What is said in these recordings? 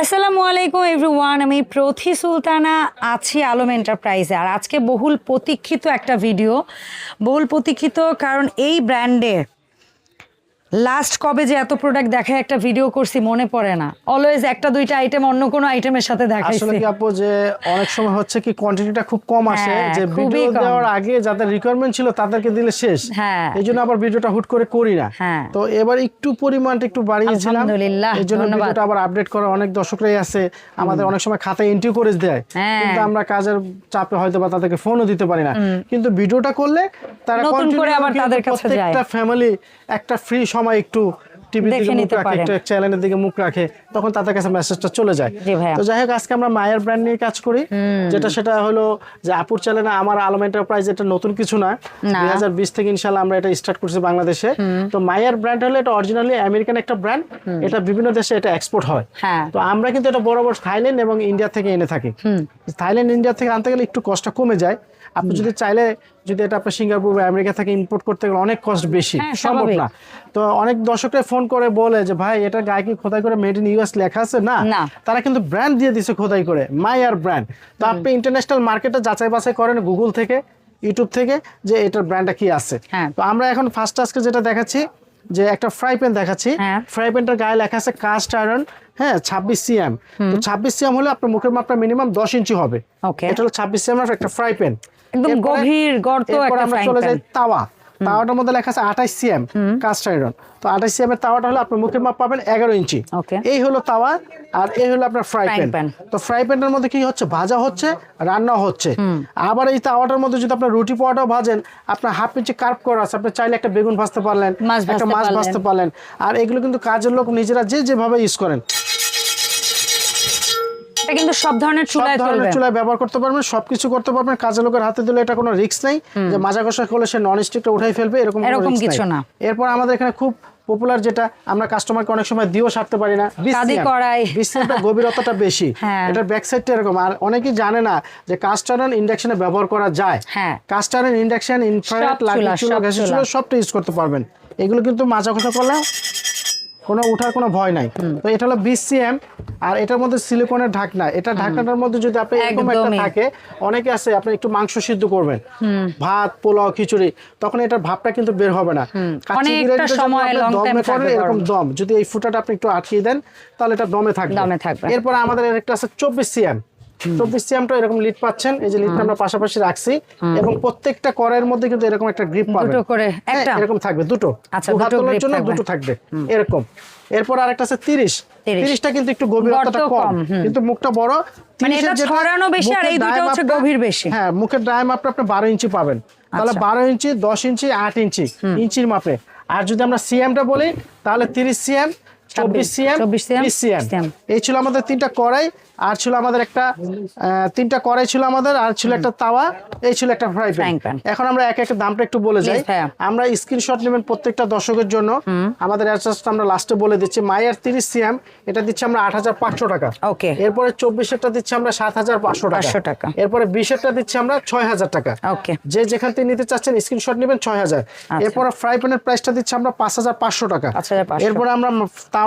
আসসালামু আলাইকুম এভরিওয়ান, আমি প্রথি সুলতানা আছি আলম এন্টারপ্রাইজে। আর আজকে বহুল প্রতীক্ষিত একটা ভিডিও। বহুল প্রতীক্ষিত কারণ এই ব্র্যান্ডে লাস্ট কবে যে এত প্রোডাক্ট দেখে একটা ভিডিও করছি মনে পড়ে না। অলওয়েজ একটা দুইটা আইটেম অন্য কোনো আইটেমের সাথে আসলে কি আপু যে অনেক সময় হচ্ছে কি কোয়ান্টিটিটা খুব কম আসে হ্যাঁ, যে ভিডিও দেওয়ার আগে যাদের রিকোয়ারমেন্ট ছিল তাদেরকে দিলে শেষ। হ্যাঁ। এই জন্য আবার ভিডিওটা হুট করে করি না। হ্যাঁ। তো এবার একটু পরিমাণটা একটু বাড়িয়েছিলাম। আলহামদুলিল্লাহ, এই জন্য ভিডিওটা আবার আপডেট করে অনেক দর্শকরাই আছে। আমাদের অনেক সময় খাতায় এন্ট্রি করে দেয়। হ্যাঁ। কিন্তু আমরা কাজের চাপে হয়তো বা তাদেরকে ফোনও দিতে পারি না। কিন্তু ভিডিওটা করলে তারা নতুন করে আবার তাদের কাছে যায়। প্রত্যেকটা ফ্যামিলি একটা ফ্রি সময় একটু টিভির দিকে মুখ রাখে একটু চ্যানেলের দিকে মুখ রাখে তখন তাদের কাছে মেসেজটা চলে যায়। তো যাই হোক আজকে আমরা মায়ের ব্র্যান্ড নিয়ে কাজ করি। যেটা সেটা হলো যে আপুর চ্যানেলে আমার আলম এন্টারপ্রাইজ এটা নতুন কিছু না। না। দুই হাজার বিশ থেকে ইনশাল্লাহ আমরা এটা স্টার্ট করছি বাংলাদেশে। তো মায়ের ব্র্যান্ড হলো এটা অরিজিনালি আমেরিকান একটা ব্র্যান্ড এটা বিভিন্ন দেশে এটা এক্সপোর্ট হয়। হ্যাঁ। তো আমরা কিন্তু এটা বড় বড় থাইল্যান্ড এবং ইন্ডিয়া থেকে এনে থাকি। থাইল্যান্ড ইন্ডিয়া থেকে আনতে গেলে একটু কষ্ট কমে যায়। আপনি যদি চাইলে যদি এটা আপনার সিঙ্গাপুর বা আমেরিকা থেকে ইম্পোর্ট করতে গেলে অনেক কস্ট বেশি হ্যাঁ, সম্ভব না। তো অনেক দর্শকরা ফোন করে বলে যে ভাই এটা গায়ে কি খোদাই করে মেড ইন ইউএস লেখা আছে? না। তারা কিন্তু ব্র্যান্ড দিয়ে দিছে খোদাই করে মাই আর ব্র্যান্ড তো আপনি ইন্টারন্যাশনাল মার্কেটে যাচাই বাছাই করেন গুগল থেকে ইউটিউব থেকে যে এটার ব্র্যান্ডটা কি আছে। হ্যাঁ। তো আমরা এখন ফার্স্ট আজকে যেটা দেখাচ্ছি যে একটা ফ্রাই প্যান দেখাচ্ছি। ফ্রাই প্যানটার গায়ে লেখা আছে কাস্ট আয়রন হ্যাঁ ছাব্বিশ সিএম তো ছাব্বিশ সিএম হলে আপনার মুখের মাপটা মিনিমাম দশ ইঞ্চি হবে। এটা হলো ছাব্বিশ সিএম একটা ফ্রাই প্যান একদম গভীর গর্ত একটা আমরা চলে যাই তাওয়া। তাওয়াটার মধ্যে লেখা আছে আঠাশ সিএম কাস্ট আয়রন তো আঠাশ সিএম এর তাওয়াটা হলো আপনার মুখের মাপ পাবেন এগারো ইঞ্চি. এই হলো তাওয়া আর এই হলো আপনার ফ্রাই প্যান। তো ফ্রাই প্যানের মধ্যে কি হচ্ছে? ভাজা হচ্ছে রান্না হচ্ছে। আবার এই তাওয়াটার মধ্যে যদি আপনার রুটি পোয়াটাও ভাজেন আপনার হাফ ইঞ্চি কার্ভ করা আছে আপনি চাইলে একটা বেগুন ভাজতে পারলেন একটা মাছ ভাজতে পারলেন। আর এগুলো কিন্তু কাজের লোক নিজেরা যে যেভাবে ইউজ করেন। এটা কিন্তু সব ধরনের চুলায় চলবে চুলায় ব্যবহার করতে পারবেন সবকিছু করতে পারবেন কাজের লোকের হাতে দিলে এটা কোনো রিস্ক নেই যে মাজা কষা করলে সে নন স্টিকটা উঠাই ফেলবে এরকম এরকম কিছু না। এরপর আমাদের এখানে খুব পপুলার যেটা আমরা কাস্টমারকে অনেক সময় দিয়েও সারতে পারি না। বিসিএমটা গভীরতাটা বেশি হ্যাঁ। এটার ব্যাক সাইডটা এরকম আর অনেকেই জানে না যে কাস্ট আয়রন ইন্ডাকশনে ব্যবহার করা যায়। Cast iron induction infrared light চুলা গ্যাসের চুলা। সবটা ইউজ করতে পারবেন এগুলো কিন্তু মাজা কষা করলে কোনো উঠার কোনো ভয় নাই। তো এটা হলো বিসিএম আর এটার মধ্যে সিলিকনের ঢাকনা। এটা ঢাকনাটার মধ্যে যদি আপনি এরকম একটা থাকে অনেকে আছে আপনি একটু মাংস সিদ্ধ করবেন। ভাত পোলাও খিচুড়ি তখন এটার ভাবটা কিন্তু বের হবে না। দমে এরকম দম। যদি এই ফুটাটা আপনি একটু আটকিয়ে দেন তাহলে এটা দমে থাকবে। দমে থাকবে। এরপর আমাদের একটা আছে চব্বিশ সিএম চব্বিশ সিএমটা এরকম লিড পাচ্ছেন এই যে লিডটা আমরা পাশাপাশি রাখছি এবং প্রত্যেকটা করের মধ্যে কিন্তু এরকম একটা গ্রিপ পাবেন। দুটো করে, হ্যাঁ, একটা? এরকম থাকবে দুটো। আচ্ছা, হাত দুটো তোলার জন্য দুটো থাকবে এরকম। এরপর আরেকটা আছে তিরিশ। 30 তিরিশটা কিন্তু একটু গভীরতাটা কম কিন্তু মুখটা বড়। মানে এটা ছড়ানো বেশি আর এই দুটো হচ্ছে গভীর বেশি। হ্যাঁ মুখের মাপটা আপনি বারো ইঞ্চি পাবেন। তাহলে আচ্ছা। বারো ইঞ্চি দশ ইঞ্চি আট ইঞ্চি ইঞ্চির মাপে। আর যদি আমরা সিএমটা বলি তাহলে তিরিশ সিএম চব্বিশ সিএম 24 CM, বিশ সিএম। এই ছিল আমাদের তিনটা কড়াই আর ছিল আমাদের একটা তিনটা কড়াই ছিল আমাদের আর ছিল একটা তাওয়া এই ছিল একটা ফ্রাই প্যান এখন আমরা এক একটা দামটা একটু বলে যাই। আমরা স্ক্রিনশট নেবেন প্রত্যেকটা দর্শকের জন্য। আমাদের অ্যাড্রেসটা আমরা লাস্টে বলে দিচ্ছি মায়ের তিরিশ সিএম এটা দিচ্ছি আমরা আট হাজার পাঁচশো টাকা। Okay. এরপরে চব্বিশেরটা দিচ্ছি আমরা সাত হাজার পাঁচশো 500 টাকা। টাকা। এরপরে বিশেরটা দিচ্ছি আমরা ছয় হাজার টাকা। ওকে যে যেখান থেকে নিতে চাচ্ছেন স্ক্রিনশট নেবেন ছয় হাজার। এরপরে ফ্রাই প্যানের প্রাইসটা দিচ্ছি আমরা পাঁচ হাজার পাঁচশো টাকা। 5,500 এরপরে আমরা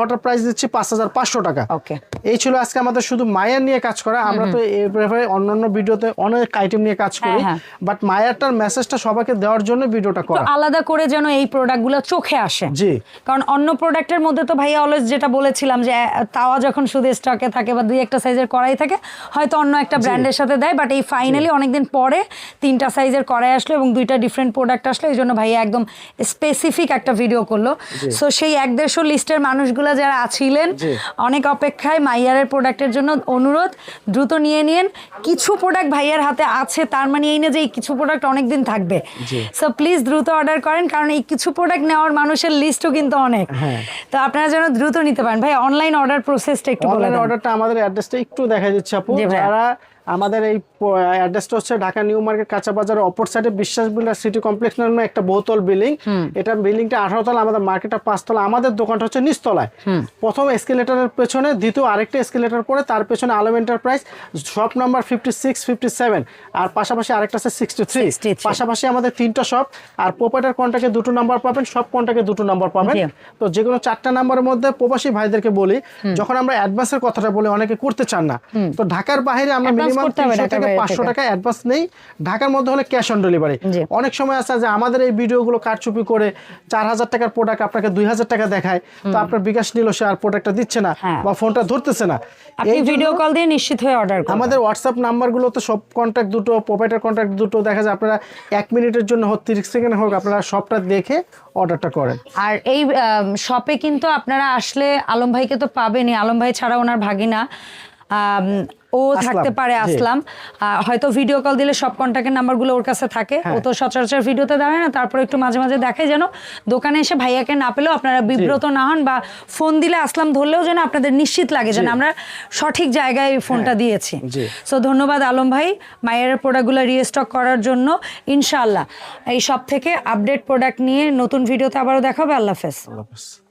তাওয়াটার প্রাইস দিচ্ছি পাঁচ হাজার পাঁচশো টাকা। ওকে এই ছিল আজকে আমাদের শুধু মায়ের নিয়ে কাজ করা। আমরা তো এই ব্যাপারে অন্যান্য ভিডিওতে অনেক আইটেম নিয়ে কাজ করি। হ্যাঁ, বাট মায়ারটার মেসেজটা সবাইকে দেওয়ার জন্য ভিডিওটা করা। আলাদা করে যেন এই প্রোডাক্টগুলো চোখে আসে। জি। কারণ অন্য প্রোডাক্টের মধ্যে তো ভাইয়া অলওয়েজ যেটা বলেছিলাম যে তাওয়া যখন শুধু স্টকে থাকে বা দুই একটা সাইজের কড়াই থাকে হয়তো অন্য একটা ব্র্যান্ডের সাথে দেয় বাট এই ফাইনালি অনেকদিন পরে তিনটা সাইজের কড়াই আসলো এবং দুইটা ডিফারেন্ট প্রোডাক্ট আসলো। এই জন্য ভাইয়া একদম স্পেসিফিক একটা ভিডিও করল। সো সেই এক দেড়শো লিস্টের মানুষগুলো যারা আছিলেন অনেক অপেক্ষায় মাইয়ারের প্রোডাক্টের জন্য অনুরোধ দ্রুত নিয়ে নিন। কিছু প্রোডাক্ট ভাইয়ার হাতে আছে তার মানে এই না যে এই কিছু প্রোডাক্ট অনেক দিন থাকবে সো প্লিজ দ্রুত অর্ডার করেন কারণ এই কিছু প্রোডাক্ট নেওয়ার মানুষের লিস্টও কিন্তু অনেক। হ্যাঁ। তো আপনারা যেন দ্রুত নিতে পারেন। ভাই অনলাইন অর্ডার প্রসেসটা একটু বলে অনলাইন অর্ডারটা আমাদের অ্যাড্রেসটা একটু দেখা দিচ্ছে আপু। যারা আমাদের এই অ্যাড্রেসটা হচ্ছে ঢাকা নিউ মার্কেট কাঁচা বাজারের অপর সাইডে বিশ্বাস বিল্ডার সিটি কমপ্লেক্স নামে একটা বহুতল বিল্ডিং। এটা বিল্ডিংটা আঠারো তলা আমাদের মার্কেটটা পাঁচতলা আমাদের দোকানটা হচ্ছে নিচতলায়। প্রথম এসকেলেটারের পেছনে দ্বিতীয় আরেকটা এসকেলেটার পরে তার পেছনে Alam enterprise shop number fifty six fifty seven আর পাশাপাশি আরেকটা আছে সিক্সটি থ্রি পাশাপাশি আমাদের তিনটা শপ আর প্রোপাইটার কন্ট্যাক্টে দুটো নাম্বার পাবেন সব কন্ট্যাক্টে দুটো নাম্বার পাবেন। তো যে কোনো চারটা নাম্বারের মধ্যে প্রবাসী ভাইদেরকে বলি যখন আমরা অ্যাডভান্সের কথাটা বলি অনেকে করতে চান না। তো ঢাকার বাইরে আমরা মিনিমাম থেকে। টাকা অ্যাডভান্স নেই। ঢাকার মধ্যে হলে ক্যাশ অন ডেলিভারি অনেক সময় আছে যে আমাদের এই ভিডিওগুলো কারচুপি করে চার হাজার টাকার প্রোডাক্ট আপনাকে দুই হাজার টাকা দেখায় তো আপনার বিকাশ নিল সে আর প্রোডাক্টটা দিচ্ছে না হ্যাঁ। বা ফোনটা ধরতেছে না। আপনি এই ভিডিও কল দিয়ে নিশ্চিত হয়ে অর্ডার করুন আমাদের হোয়াটসঅ্যাপ নাম্বারগুলো তো সব কন্ট্যাক্ট দুটো প্রোভাইডার কন্ট্যাক্ট দুটো দেখা যায়। আপনারা এক মিনিটের জন্য হোক তিরিশ সেকেন্ড হোক আপনারা সবটা দেখে অর্ডারটা করেন। আর এই শপে কিন্তু আপনারা আসলে আলম ভাইকে তো পাবেনই। আলম ভাই ছাড়া ওনার ভাগিনা। ও থাকতে পারে আসলাম। হয়তো ভিডিও কল দিলে সব কন্ট্যাক্টের নাম্বারগুলো ওর কাছে থাকে। ও হ্যাঁ। তো সচরাচর ভিডিওতে দাঁড়ায় না তারপর একটু মাঝে মাঝে দেখে যেন দোকানে এসে ভাইয়াকে না পেলেও আপনারা বিব্রত না হন বা ফোন দিলে আসলাম ধরলেও যেন আপনাদের নিশ্চিত লাগে যেন আমরা সঠিক জায়গায় ফোনটা দিয়েছি। হ্যাঁ, সো ধন্যবাদ আলম ভাই মায়ের প্রোডাক্টগুলো রিস্টক করার জন্য। ইনশাআল্লাহ। এই সব থেকে আপডেট প্রোডাক্ট নিয়ে নতুন ভিডিওতে আবারও দেখাবে আল্লাহ হাফেজ। আল্লাহ হাফেজ।